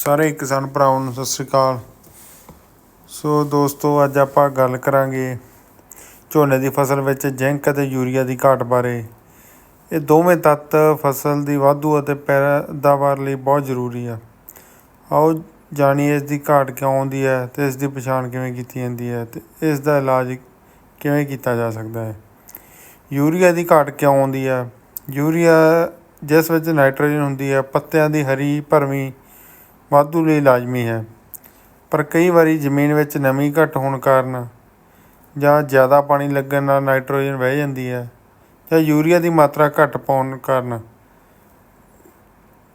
ਸਾਰੇ ਕਿਸਾਨ ਭਰਾਵਾਂ ਨੂੰ ਸਤਿ ਸ੍ਰੀ ਅਕਾਲ। ਸੋ ਦੋਸਤੋ, ਅੱਜ ਆਪਾਂ ਗੱਲ ਕਰਾਂਗੇ ਝੋਨੇ ਦੀ ਫਸਲ ਵਿੱਚ ਜ਼ਿੰਕ ਅਤੇ ਯੂਰੀਆ ਦੀ ਘਾਟ ਬਾਰੇ। ਇਹ ਦੋਵੇਂ ਤੱਤ ਫਸਲ ਦੀ ਵਾਧੂ ਅਤੇ ਪੈਦਾਵਾਰ ਲਈ ਬਹੁਤ ਜ਼ਰੂਰੀ ਆ। ਆਓ ਜਾਣੀਏ ਇਸ ਦੀ ਘਾਟ ਕਿਉਂ ਆਉਂਦੀ ਹੈ ਤੇ ਇਸ ਦੀ ਪਛਾਣ ਕਿਵੇਂ ਕੀਤੀ ਜਾਂਦੀ ਹੈ ਤੇ ਇਸ ਦਾ ਇਲਾਜ ਕਿਵੇਂ ਕੀਤਾ ਜਾ ਸਕਦਾ ਹੈ। ਯੂਰੀਆ ਦੀ ਘਾਟ ਕਿਉਂ ਆਉਂਦੀ ਹੈ? ਯੂਰੀਆ ਜਿਸ ਵਿੱਚ ਨਾਈਟ੍ਰੋਜਨ ਹੁੰਦੀ ਹੈ, ਪੱਤਿਆਂ ਦੀ ਹਰੀ ਭਰਵੀਂ ਵਾਧੂ ਲਈ ਲਾਜ਼ਮੀ ਹੈ। ਪਰ ਕਈ ਵਾਰੀ ਜ਼ਮੀਨ ਵਿੱਚ ਨਮੀ ਘੱਟ ਹੋਣ ਕਾਰਨ ਜਾਂ ਜ਼ਿਆਦਾ ਪਾਣੀ ਲੱਗਣ ਨਾਲ ਨਾਈਟ੍ਰੋਜਨ ਵਹਿ ਜਾਂਦੀ ਹੈ ਜਾਂ ਯੂਰੀਆ ਦੀ ਮਾਤਰਾ ਘੱਟ ਪਾਉਣ ਕਾਰਨ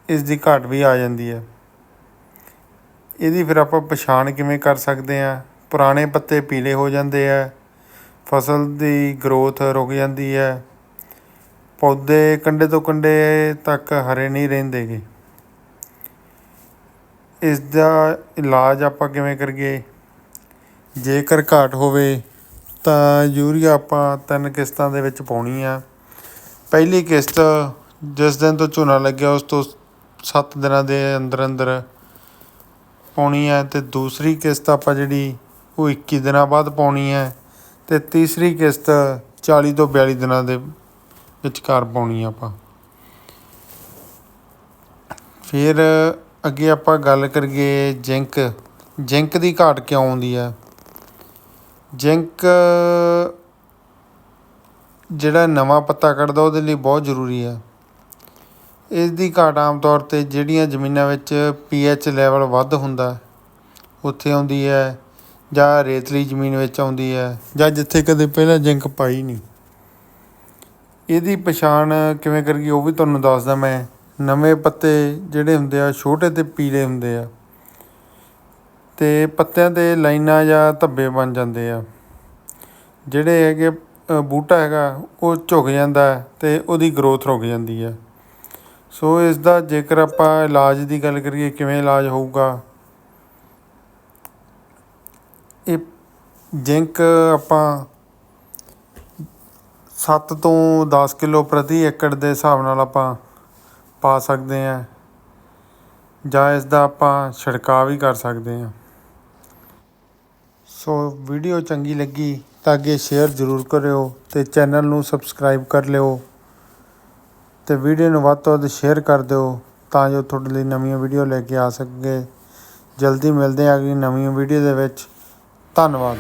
ਇਸ ਦੀ ਘਾਟ ਵੀ ਆ ਜਾਂਦੀ ਹੈ। ਇਹਦੀ ਫਿਰ ਆਪਾਂ ਪਛਾਣ ਕਿਵੇਂ ਕਰ ਸਕਦੇ ਹਾਂ? ਪੁਰਾਣੇ ਪੱਤੇ ਪੀਲੇ ਹੋ ਜਾਂਦੇ ਆ ਫਸਲ ਦੀ ਗਰੋਥ ਰੁਕ ਜਾਂਦੀ ਹੈ, ਪੌਦੇ ਕੰਡੇ ਤੋਂ ਕੰਡੇ ਤੱਕ ਹਰੇ ਨਹੀਂ ਰਹਿੰਦੇਗੇ। ਇਸ ਦਾ ਇਲਾਜ ਆਪਾਂ ਕਿਵੇਂ ਕਰੀਏ? ਜੇਕਰ ਘਾਟ ਹੋਵੇ, ਤਾਂ ਯੂਰੀਆ ਆਪਾਂ ਤਿੰਨ ਕਿਸ਼ਤਾਂ ਦੇ ਵਿੱਚ ਪਾਉਣੀ ਆ। ਪਹਿਲੀ ਕਿਸ਼ਤ ਜਿਸ ਦਿਨ ਤੋਂ ਝੋਨਾ ਲੱਗਿਆ, ਉਸ ਤੋਂ 7 ਦਿਨਾਂ ਦੇ ਅੰਦਰ ਅੰਦਰ ਪਾਉਣੀ ਹੈ ਤੇ ਦੂਸਰੀ ਕਿਸ਼ਤ ਆਪਾਂ ਜਿਹੜੀ, ਉਹ 21 ਦਿਨਾਂ ਬਾਅਦ ਪਾਉਣੀ ਹੈ ਤੇ ਤੀਸਰੀ ਕਿਸ਼ਤ 40 ਤੋਂ 42 ਦਿਨਾਂ ਦੇ ਵਿਚਕਾਰ ਪਾਉਣੀ ਆਪਾਂ। ਫਿਰ ਅੱਗੇ ਆਪਾਂ ਗੱਲ ਕਰੀਏ ਜ਼ਿੰਕ। ਜ਼ਿੰਕ ਦੀ ਘਾਟ ਕਿਉਂ ਆਉਂਦੀ ਹੈ ਜ਼ਿੰਕ ਜਿਹੜਾ ਨਵਾਂ ਪੱਤਾ ਕੱਢਦਾ, ਉਹਦੇ ਲਈ ਬਹੁਤ ਜ਼ਰੂਰੀ ਹੈ ਇਸ ਦੀ ਘਾਟ ਆਮ ਤੌਰ 'ਤੇ ਜਿਹੜੀਆਂ ਜ਼ਮੀਨਾਂ ਵਿੱਚ ਪੀਐਚ ਲੈਵਲ ਵੱਧ ਹੁੰਦਾ, ਉੱਥੇ ਆਉਂਦੀ ਹੈ ਜਾਂ ਰੇਤਲੀ ਜ਼ਮੀਨ ਵਿੱਚ ਆਉਂਦੀ ਹੈ ਜਾਂ ਜਿੱਥੇ ਕਦੇ ਪਹਿਲਾਂ ਜ਼ਿੰਕ ਪਾਈ ਨਹੀਂ। ਇਹਦੀ ਪਛਾਣ ਕਿਵੇਂ ਕਰੀਏ, ਉਹ ਵੀ ਤੁਹਾਨੂੰ ਦੱਸਦਾ ਮੈਂ। ਨਵੇਂ ਪੱਤੇ ਜਿਹੜੇ ਹੁੰਦੇ ਆ, ਛੋਟੇ ਅਤੇ ਪੀਲੇ ਹੁੰਦੇ ਆ। ਅਤੇ ਪੱਤਿਆਂ ਤੇ ਲਾਈਨਾਂ ਜਾਂ ਧੱਬੇ ਬਣ ਜਾਂਦੇ ਆ। ਜਿਹੜੇ ਹੈਗੇ ਬੂਟਾ ਹੈਗਾ, ਉਹ ਝੁਕ ਜਾਂਦਾ ਅਤੇ ਉਹਦੀ ਗਰੋਥ ਰੁਕ ਜਾਂਦੀ ਹੈ। ਸੋ ਇਸ ਦਾ ਜੇਕਰ ਆਪਾਂ ਇਲਾਜ ਦੀ ਗੱਲ ਕਰੀਏ, ਕਿਵੇਂ ਇਲਾਜ ਹੋਊਗਾ? ਇਹ ਜ਼ਿੰਕ ਆਪਾਂ 7 ਤੋਂ 10 ਕਿਲੋ ਪ੍ਰਤੀ ਏਕੜ ਦੇ ਹਿਸਾਬ ਨਾਲ ਆਪਾਂ ਪਾ ਸਕਦੇ ਹਾਂ ਜਾਂ ਇਸ ਦਾ ਆਪਾਂ ਛਿੜਕਾਅ ਵੀ ਕਰ ਸਕਦੇ ਹਾਂ। ਸੋ ਵੀਡੀਓ ਚੰਗੀ ਲੱਗੀ ਤਾਂ ਅੱਗੇ ਸ਼ੇਅਰ ਜ਼ਰੂਰ ਕਰਿਓ ਤੇ ਚੈਨਲ ਨੂੰ ਸਬਸਕ੍ਰਾਈਬ ਕਰ ਲਿਓ ਤੇ ਵੀਡੀਓ ਨੂੰ ਵੱਧ ਤੋਂ ਵੱਧ ਸ਼ੇਅਰ ਕਰ ਦਿਓ ਤਾਂ ਜੋ ਤੁਹਾਡੇ ਲਈ ਨਵੀਆਂ ਵੀਡੀਓ ਲੈ ਕੇ ਆ ਸਕੇ ਜਲਦੀ ਮਿਲਦੇ ਹਾਂ ਅਗਲੀ ਨਵੀਂ ਵੀਡੀਓ ਦੇ ਵਿੱਚ। ਧੰਨਵਾਦ।